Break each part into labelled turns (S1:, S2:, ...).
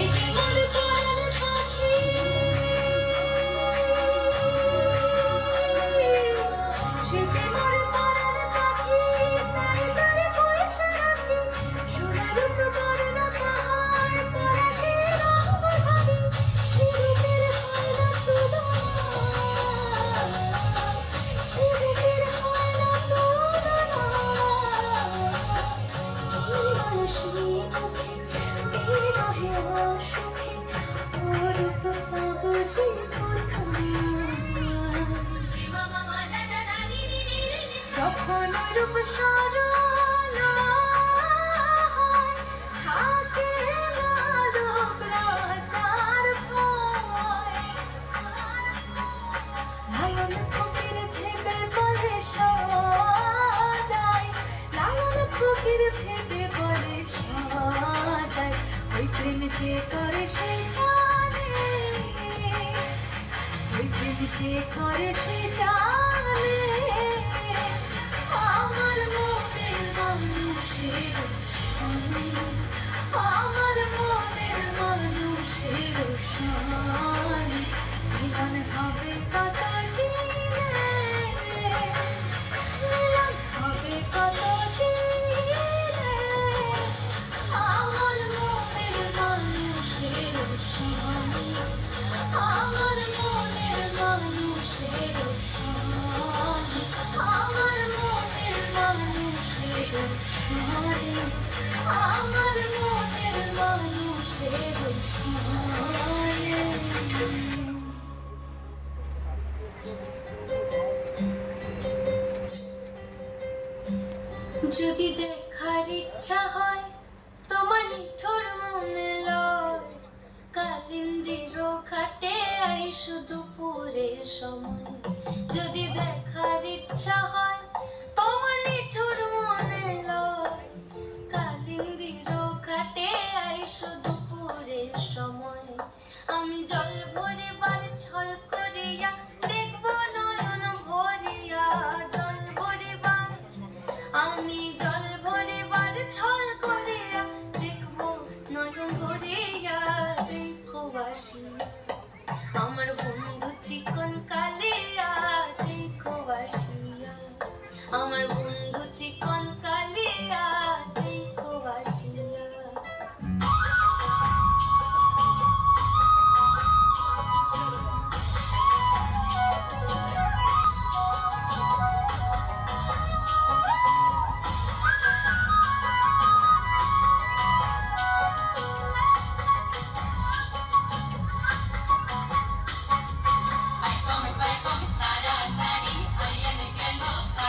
S1: If you কখন রূপ সরল থাকে লোক রাজার লালন ফকির ভেবে বলে সদাই ভেবে বলে সদাই, ওই প্রেম যে করে সে জানে। ওই করে সে জানে। আমার মনের মানুষের সা যদি দেখার ইচ্ছা হয়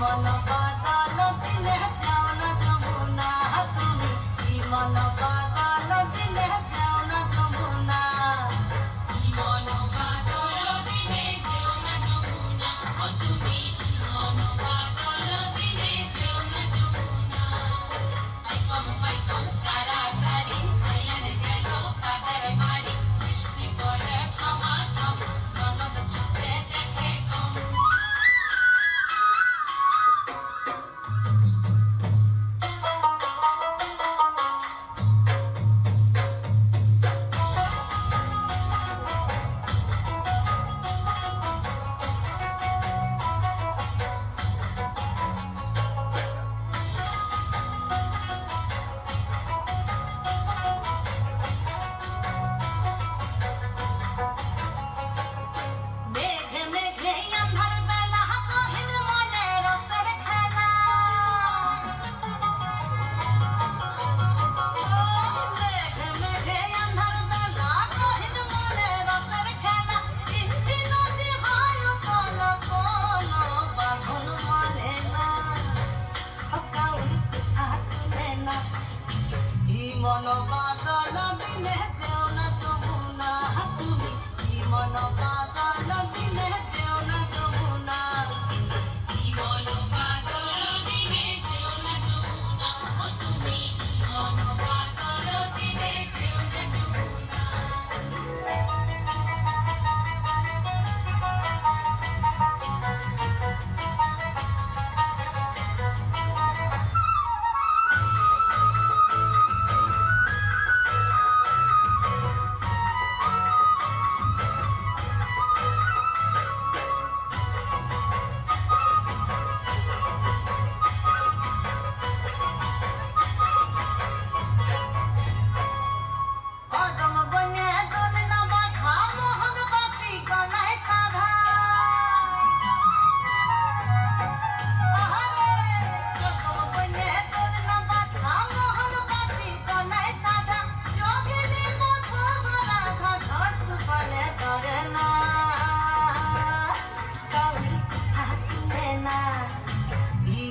S1: মন বদল দিলে চাও না
S2: যমুনা তুমি কি মন minutes.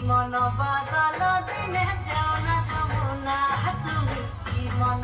S2: মন বাদল দিনে যাও না যাব না তুমি কি মন